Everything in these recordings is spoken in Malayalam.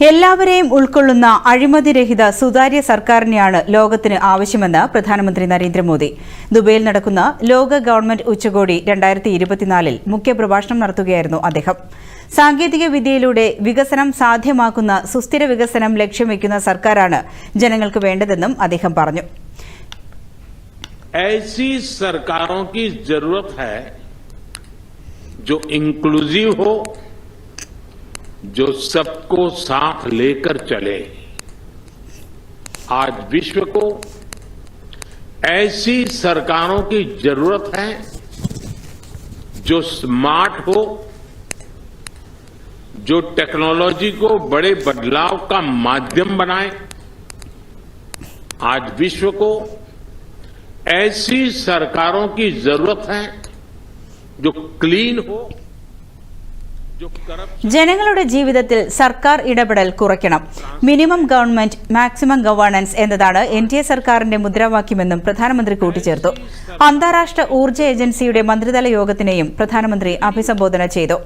എല്ലാവരെയും ഉൾക്കൊള്ളുന്ന അഴിമതിരഹിത സുതാര്യ സർക്കാരിനെയാണ് ലോകത്തിന് ആവശ്യമെന്ന് പ്രധാനമന്ത്രി നരേന്ദ്രമോദി ദുബൈയിൽ നടക്കുന്ന ലോക ഗവൺമെന്റ് ഉച്ചകോടി രണ്ടായിരത്തി ഇരുപത്തിനാലിൽ മുഖ്യപ്രഭാഷണം നടത്തുകയായിരുന്നു അദ്ദേഹം സാങ്കേതിക വിദ്യയിലൂടെ വികസനം സാധ്യമാക്കുന്ന സുസ്ഥിര വികസനം ലക്ഷ്യം വയ്ക്കുന്ന സർക്കാരാണ് ജനങ്ങൾക്ക് വേണ്ടതെന്നും അദ്ദേഹം പറഞ്ഞു ऐसी सरकारों की जरूरत है जो इंक्लूसिव हो जो सबको साथ लेकर चले। आज विश्व को ऐसी सरकारों की ज़रूरत है जो स्मार्ट हो, जो टेक्नोलॉजी को बड़े बदलाव का माध्यम बनाए। आज विश्व को ऐसी सरकारों की ज़रूरत है जो क्लीन हो ജനങ്ങളുടെ ജീവിതത്തിൽ സർക്കാർ ഇടപെടൽ കുറയ്ക്കണം. മിനിമം ഗവൺമെന്റ് മാക്സിമം ഗവേണൻസ് എന്നതാണ് എൻ ഡി എ സർക്കാരിന്റെ മുദ്രാവാക്യമെന്നും പ്രധാനമന്ത്രി കൂട്ടിച്ചേർത്തു. അന്താരാഷ്ട്ര ഊർജ ഏജൻസിയുടെ മന്ത്രിതല യോഗത്തിനെയും പ്രധാനമന്ത്രി അഭിസംബോധന ചെയ്തു.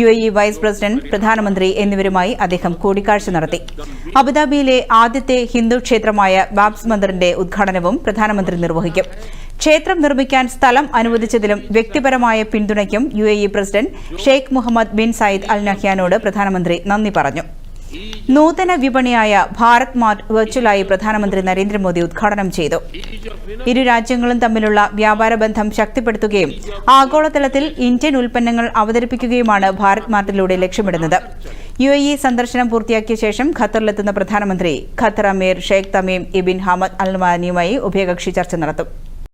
U A E vice president പ്രധാനമന്ത്രി എന്നിവരുമായി അദ്ദേഹം കൂടിക്കാഴ്ച നടത്തി. അബുദാബിയിലെ ആദ്യത്തെ ഹിന്ദു ക്ഷേത്രമായ ബാബ്സ് മന്ദിറിന്റെ ഉദ്ഘാടനവും പ്രധാനമന്ത്രി നിർവഹിക്കും. ക്ഷേത്രം നിർമ്മിക്കാൻ സ്ഥലം അനുവദിച്ചതിലും വ്യക്തിപരമായ പിന്തുണയ്ക്കും U president Sheikh Mohammed bin Zayed Al നഹ്യാനോട് പ്രധാനമന്ത്രി നന്ദി പറഞ്ഞു. നൂതന വിപണിയായ ഭാരത് മാർട്ട് വെർച്വലായി പ്രധാനമന്ത്രി നരേന്ദ്രമോദി ഉദ്ഘാടനം ചെയ്തു. ഇരു രാജ്യങ്ങളും തമ്മിലുള്ള വ്യാപാര ബന്ധം ശക്തിപ്പെടുത്തുകയും ആഗോളതലത്തിൽ ഇന്ത്യൻ ഉൽപ്പന്നങ്ങൾ അവതരിപ്പിക്കുകയുമാണ് ഭാരത് മാർട്ടിലൂടെ ലക്ഷ്യമിടുന്നത്. യു എ ഇ സന്ദർശനം പൂർത്തിയാക്കിയ ശേഷം ഖത്തറിലെത്തുന്ന പ്രധാനമന്ത്രി Qatar Amir Sheikh Tamim ibn Hamad അൽമാനിയുമായി ഉഭയകക്ഷി ചർച്ച നടത്തും.